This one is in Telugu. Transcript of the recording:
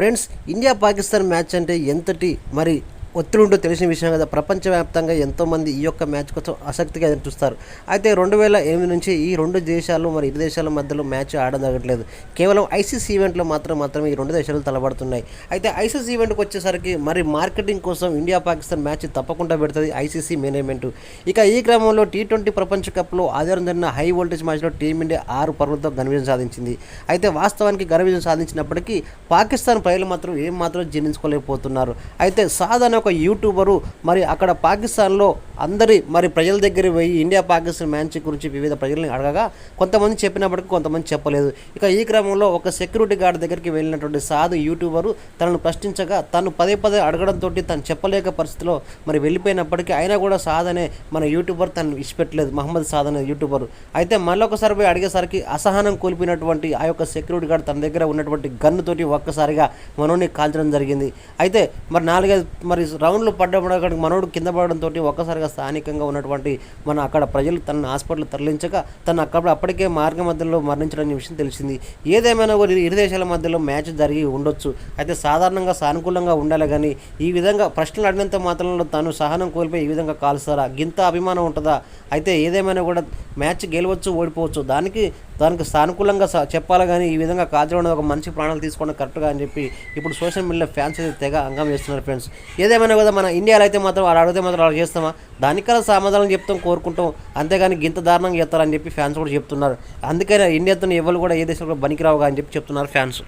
ఫ్రెండ్స్ ఇండియా పాకిస్తాన్ మ్యాచ్ అంటే ఎంతటి మరి ఒత్తిడి ఉంటో తెలిసిన విషయం కదా. ప్రపంచవ్యాప్తంగా ఎంతోమంది ఈ యొక్క మ్యాచ్ కోసం ఆసక్తిగా ఎదురు చూస్తారు. అయితే రెండు వేల ఎనిమిది నుంచి ఈ రెండు దేశాలు మరి ఇరు దేశాల మధ్యలో మ్యాచ్ ఆడడం జరగట్లేదు కేవలం ఐసీసీ ఈవెంట్లో మాత్రం మాత్రమే ఈ రెండు దేశాలు తలబడుతున్నాయి అయితే ఐసీసీ ఈవెంట్కి వచ్చేసరికి మరి మార్కెటింగ్ కోసం ఇండియా పాకిస్తాన్ మ్యాచ్ తప్పకుండా పెడుతుంది ఐసీసీ మేనేజ్మెంట్. ఇక ఈ క్రమంలో టీ ట్వంటీ ప్రపంచ కప్లో ఆదివారం జరిగిన హై వోల్టేజ్ మ్యాచ్లో టీమిండియా ఆరు పరుగులతో ఘన విజయం సాధించింది. అయితే వాస్తవానికి ఘన విజయం సాధించినప్పటికీ పాకిస్తాన్ ప్రజలు మాత్రం ఏం మాత్రం జీర్ణించుకోలేకపోతున్నారు. అయితే సాధారణ ఒక యూట్యూబరు మరి అక్కడ పాకిస్తాన్లో అందరి మరి ప్రజల దగ్గర పోయి ఇండియా పాకిస్తాన్ మ్యాచ్ గురించి వివిధ ప్రజల్ని అడగగా కొంతమంది చెప్పినప్పటికీ కొంతమంది చెప్పలేదు. ఇక ఈ క్రమంలో ఒక సెక్యూరిటీ గార్డ్ దగ్గరికి వెళ్ళినటువంటి సాధు యూట్యూబరు తనను ప్రశ్నించగా తను పదే పదే అడగడంతో తను చెప్పలేక పరిస్థితిలో మరి వెళ్ళిపోయినప్పటికీ అయినా కూడా సాధనే మన యూట్యూబర్ తను ఇచ్చిపెట్టలేదు మహమ్మద్ సాద్ అనే యూట్యూబర్. అయితే మళ్ళొకసారి పోయి అడిగేసరికి అసహనం కోల్పోయినటువంటి ఆ యొక్క సెక్యూరిటీ గార్డ్ తన దగ్గర ఉన్నటువంటి గన్ను తోటి ఒక్కసారిగా మనోడిని కాల్చడం జరిగింది. అయితే మరి నాలుగైదు మరి రౌండ్లు పడ్డ మనోడు కింద పడడంతో ఒక్కసారిగా స్థానికంగా ఉన్నటువంటి మన అక్కడ ప్రజలు తన హాస్పిటల్ తరలించగా తను అక్కడ అప్పటికే మార్గ మధ్యలో మరణించడం అనే విషయం తెలిసింది. ఏదేమైనా కూడా ఇరు దేశాల మధ్యలో మ్యాచ్ జరిగి ఉండొచ్చు. అయితే సాధారణంగా సానుకూలంగా ఉండాలి కానీ ఈ విధంగా ప్రశ్నలు అడిగినంత మాత్రంలో తాను సహనం కోల్పోయి ఈ విధంగా కాల్స్తారా? గింత అభిమానం ఉంటుందా? అయితే ఏదేమైనా కూడా మ్యాచ్ గెలవచ్చు ఓడిపోవచ్చు. దానికి దానికి సానుకూలంగా చెప్పాలి కానీ ఈ విధంగా కాల్చడం ఒక మంచి ప్రాణాలు తీసుకోవడం కరెక్ట్గా అని చెప్పి ఇప్పుడు సోషల్ మీడియాలో ఫ్యాన్స్ అయితే తెగ అంగం చేస్తున్నారు ఫ్రెండ్స్. ఏదేమైనా కూడా మన ఇండియాలో అయితే మాత్రం వాళ్ళు అడిగితే మాత్రం వాళ్ళు చేస్తామా? దానికన్నా సమాధానం చెప్తాం కోరుకుంటాం. అంతేగాని గింత దారుణంగా చేస్తారని చెప్పి ఫ్యాన్స్ కూడా చెప్తున్నారు. అందుకనే ఇండియాతో ఎవరు కూడా ఏ దేశంలో కూడా పనికిరావుగా అని చెప్పి చెప్తున్నారు ఫ్యాన్స్.